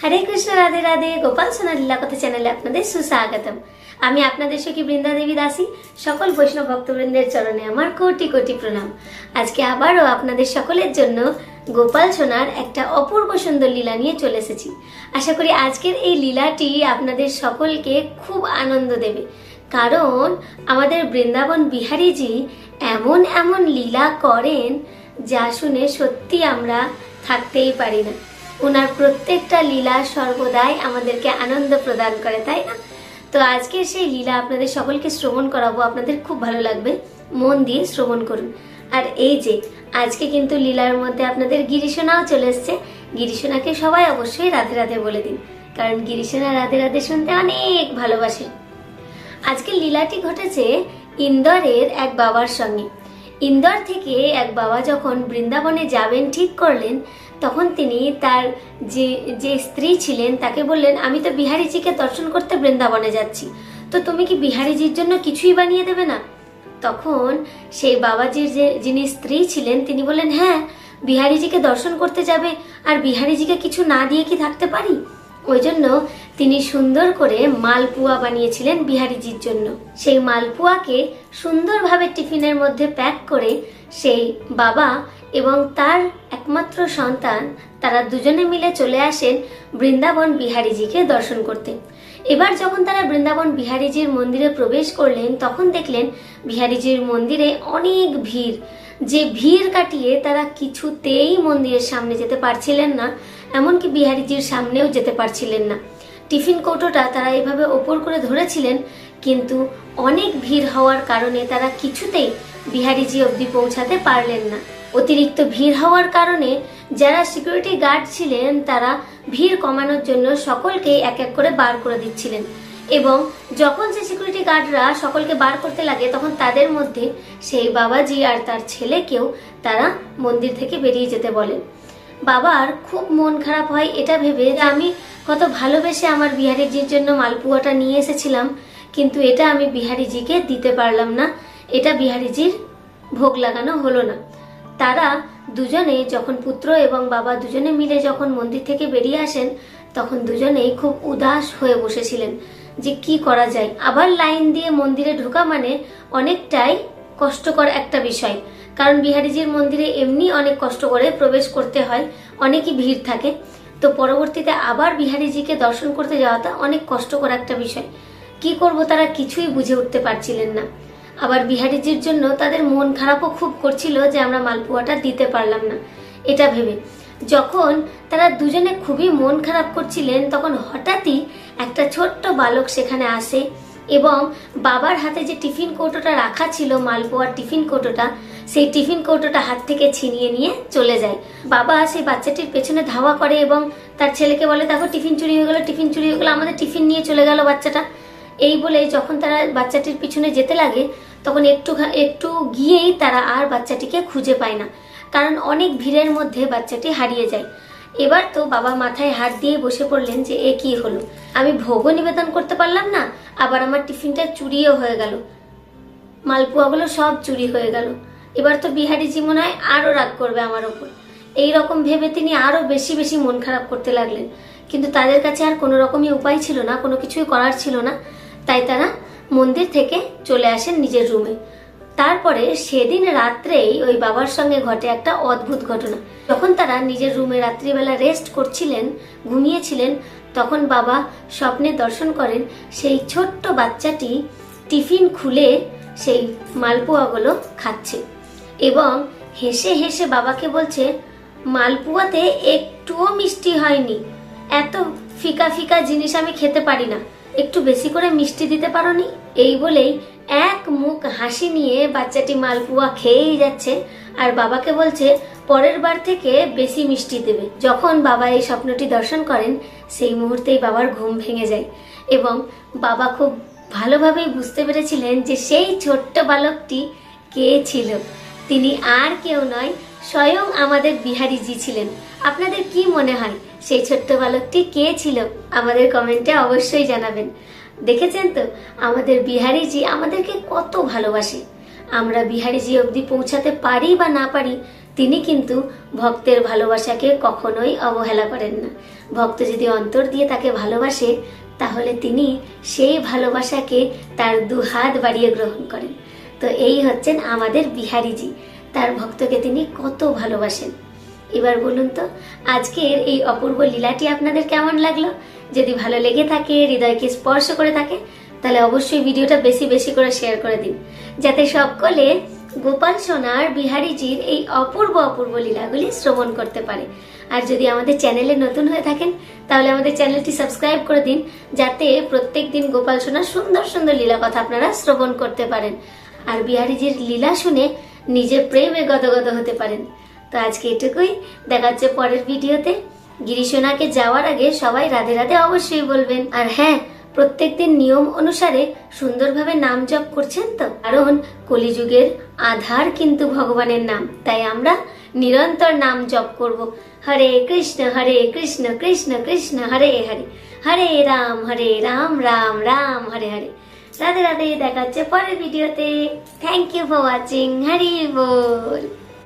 হরে কৃষ্ণ, রাধে রাধে, গোপাল সোনা লীলাকথা চ্যানেলে আপনাদের সুস্বাগতম। আমি আপনাদের সখী বৃন্দা দেবী দাসী, সকল বৈষ্ণব ভক্তবৃন্দের চরণে আমার কোটি কোটি প্রণাম। আজকে আবারও আপনাদের সকলের জন্য গোপাল সোনার একটা অপূর্ব সুন্দর লীলা নিয়ে চলে এসেছি। আশা করি আজকের এই লীলাটি আপনাদের সকলকে খুব আনন্দ দেবে। কারণ আমাদের বৃন্দাবন বিহারীজি এমন এমন লীলা করেন যা শুনে সত্যি আমরা থাকতেই পারি না। ওনার প্রত্যেকটা লীলা সর্বদাই আমাদেরকে আনন্দ প্রদান করে, তাই না? তো আজকে সেই লীলা আপনাদের সকলকে শ্রবণ করাবো, আপনাদের খুব ভালো লাগবে। মন দিয়ে শ্রবণ করুন। আর এই যে, আজকে কিন্তু লীলার মধ্যে আপনাদের গিরিশোনাও চলে এসছে। গিরিশোনাকে সবাই অবশ্যই রাধে রাধে বলে দিন, কারণ গিরিশোনা রাধে রাধে শুনতে অনেক ভালোবাসে। আজকে লীলাটি ঘটেছে ইন্দোরের এক বাবার সঙ্গে। ইন্দোর থেকে এক বাবা যখন বৃন্দাবনে যাবেন, ঠিক করলেন তখন তিনি তার যে যে স্ত্রী ছিলেন তাকে বললেন, আমি তো বিহারিজিকে দর্শন করতে বৃন্দাবনে যাচ্ছি। তো তুমি কি বিহারিজির জন্য কিছুই বানিয়ে দেবে না? তখন সেই বাবাজির যে, যিনি স্ত্রী ছিলেন, তিনি বললেন হ্যাঁ বিহারিজিকে দর্শন করতে যাবে, আর বিহারিজিকে কিছু না দিয়ে কি থাকতে পারি? ওই জন্য তিনি সুন্দর করে মালপুয়া বানিয়েছিলেন বিহারিজির জন্য। সেই মালপুয়াকে সুন্দরভাবে টিফিনের মধ্যে প্যাক করে সেই বাবা এবং তার একমাত্র সন্তান, তারা দুজনে মিলে চলে আসেন বৃন্দাবন বিহারিজিকে দর্শন করতে। এবার যখন তারা বৃন্দাবন বিহারিজির মন্দিরে প্রবেশ করলেন, তখন দেখলেন বিহারিজির মন্দিরে অনেক ভিড়। যে ভিড় কাটিয়ে তারা কিছুতেই মন্দিরের সামনে যেতে পারছিলেন না, এমনকি বিহারিজির সামনেও যেতে পারছিলেন না। টিফিন কৌটোটা তারা এভাবে ওপর করে ধরেছিলেন, কিন্তু অনেক ভিড় হওয়ার কারণে তারা কিছুতেই বিহারিজি অবধি পৌঁছাতে পারলেন না। অতিরিক্ত ভিড় হওয়ার কারণে যারা সিকিউরিটি গার্ড ছিলেন, তারা ভিড় কমানোর জন্য সকলকে এক এক করে বার করে দিচ্ছিলেন এবং যখন সেই সিকিউরিটি গার্ডরা সকলকে বার করতে লাগে, তখন তাদের মধ্যে সেই বাবাজি আর তার ছেলেকেও তারা মন্দির থেকে বেরিয়ে যেতে বলেন। বাবার খুব মন খারাপ হয়, এটা ভেবে যে আমি কত ভালোবেসে আমার বিহারিজির জন্য মালপুয়াটা নিয়ে এসেছিলাম, কিন্তু এটা আমি বিহারিজিকে দিতে পারলাম না। এটা বিহারিজির ভোগ লাগানো হলো না। তারা দুজনে যখন পুত্র এবং বাবা দুজনে মিলে যখন মন্দির থেকে বেরিয়ে আসেন, তখন দুজনেই খুব উদাস হয়ে বসেছিলেন যে কি করা যায়। আবার লাইন দিয়ে মন্দিরে ঢোকা মানে অনেকটাই কষ্টকর একটা বিষয়। কারণ বিহারিজির মন্দিরে এমনি অনেক কষ্ট করে প্রবেশ করতে হয়, অনেকই ভিড় থাকে। তো পরবর্তীতে আবার বিহারিজিকে দর্শন করতে যাওয়াটা অনেক কষ্টকর একটা বিষয়। কি করব তারা কিছুই বুঝে উঠতে পারছিলেন না। আবার বিহারিজির জন্য তাদের মন খারাপও খুব করছিল যে আমরা মালপুয়াটা দিতে পারলাম না। এটা ভেবে যখন তারা দুজনে খুবই মন খারাপ করছিলেন, তখন হঠাৎই একটা ছোট্ট বালক সেখানে আসে। এবং বাবার হাতে যে টিফিন কৌটোটা রাখা ছিল, মালপোয়ার টিফিন কৌটোটা, সেই টিফিন কৌটোটা হাত থেকে ছিনিয়ে নিয়ে চলে যায়। বাবা সেই বাচ্চাটির পেছনে ধাওয়া করে এবং তার ছেলেকে বলে, দেখো, টিফিন চুরি হয়ে গেলো, টিফিন চুরি হয়ে গেলো, আমাদের টিফিন নিয়ে চলে গেল বাচ্চাটা। এই বলে যখন তারা বাচ্চাটির পিছনে যেতে লাগে, তখন একটু একটু গিয়েই তারা আর বাচ্চাটিকে খুঁজে পায় না। কারণ অনেক ভিড়ের মধ্যে বাচ্চাটি হারিয়ে যায়। এবার তো বাবা মাথায় হাত দিয়ে বসে পড়লেন যে এ কি হলো? আমি ভোগও নিবেদন করতে পারলাম না, আবার আমার টিফিনটা চুরিও হয়ে গেল। মালপোয়াগুলো সব চুরি হয়ে গেল। এবার তো বিহারি মনে হয় আরও রাগ করবে আমার ওপর। এই রকম ভেবে তিনি আরও বেশি বেশি মন খারাপ করতে লাগলেন। কিন্তু তাদের কাছে আর কোনো রকমই উপায় ছিল না, কোনো কিছুই করার ছিল না। তাই তারা মন্দির থেকে চলে আসেন নিজের রুমে তারপরে সেদিন রাত্রেই ওই বাবার সঙ্গে ঘটে একটা অদ্ভুত ঘটনা। যখন তারা নিজের রুমে রাত্রিবেলা রেস্ট করছিলেন, ঘুমিয়েছিলেন, তখন বাবা স্বপ্নে দর্শন করেন সেই ছোট্ট বাচ্চাটি টিফিন খুলে সেই মালপোয়াগুলো খাচ্ছে এবং হেসে হেসে বাবাকে বলছে, মালপুয়াতে একটুও মিষ্টি হয়নি। এত ফিকা ফিকা জিনিস আমি খেতে পারি না। একটু বেশি করে মিষ্টি দিতে পারোনি? এই বলেই এক মুখ হাসি নিয়ে বাচ্চাটি মালপুয়া খেয়েই যাচ্ছে আর বাবাকে বলছে, পরের বার থেকে বেশি মিষ্টি দেবে। যখন বাবা এই স্বপ্নটি দর্শন করেন, সেই মুহূর্তেই বাবার ঘুম ভেঙে যায় এবং বাবা খুব ভালোভাবেই বুঝতে পেরেছিলেন যে সেই ছোট্ট বালকটি কে ছিল। তিনি আর কেউ নয়, স্বয়ং আমাদের বিহারিজি ছিলেন। আপনাদের কি মনে হয়, সেই ছোট্ট বালকটি কে ছিল? আমাদের কমেন্টে অবশ্যই জানাবেন। দেখেছেন তো? আমাদের বিহারিজি আমাদেরকে কত ভালোবাসে। আমরা বিহারিজি অবধি পৌঁছাতে পারি বা না পারি, তিনি কিন্তু ভক্তের ভালোবাসাকে কখনোই অবহেলা করেন না। ভক্ত যদি অন্তর দিয়ে তাকে ভালোবাসে, তাহলে তিনি সেই ভালোবাসাকে তার দুহাত বাড়িয়ে গ্রহণ করেন। তো এই হচ্ছেন আমাদের বিহারিজি। তার ভক্তকে তিনি কত ভালোবাসেন। এবার বলুন তো, আজকের এই অপূর্ব লীলাটি আপনাদের কেমন লাগল? যদি ভালো লেগে থাকে, হৃদয়কে স্পর্শ করে থাকে, তাহলে অবশ্যই ভিডিওটা বেশি বেশি করে শেয়ার করে দিন। যাতে সকলে গোপাল সোনার বিহারীজির এই অপূর্ব অপূর্ব লীলাগুলি শ্রবণ করতে পারে। আর যদি আমাদের চ্যানেলে নতুন হয়ে থাকেন, তাহলে আমাদের চ্যানেলটি সাবস্ক্রাইব করে দিন, যাতে প্রত্যেক দিন গোপাল সোনার সুন্দর সুন্দর লীলা কথা আপনারা শ্রবণ করতে পারেন। আর বিহারীজির লীলা শুনে নিজে প্রেমে গদগদ হতে পারেন। তো আজকে এটুকুই। দেখা হচ্ছে পরের ভিডিওতে। গিরিশোনাকে যাওয়ার আগে সবাই রাধে রাধে অবশ্যই বলবেন। আর হ্যাঁ প্রত্যেকদিন নিয়ম অনুসারে সুন্দরভাবে নাম জপ করছেন তো? কারণ কলিযুগের আধার কিন্তু ভগবানের নাম। তাই আমরা নিরন্তর নাম জপ করব। হরে কৃষ্ণ হরে কৃষ্ণ কৃষ্ণ কৃষ্ণ, হরে হরে। হরে রাম হরে রাম রাম রাম, হরে হরে। রাধে রাধে, দেখা হচ্ছে পরের ভিডিওতে। Thank you for watching Hari ball.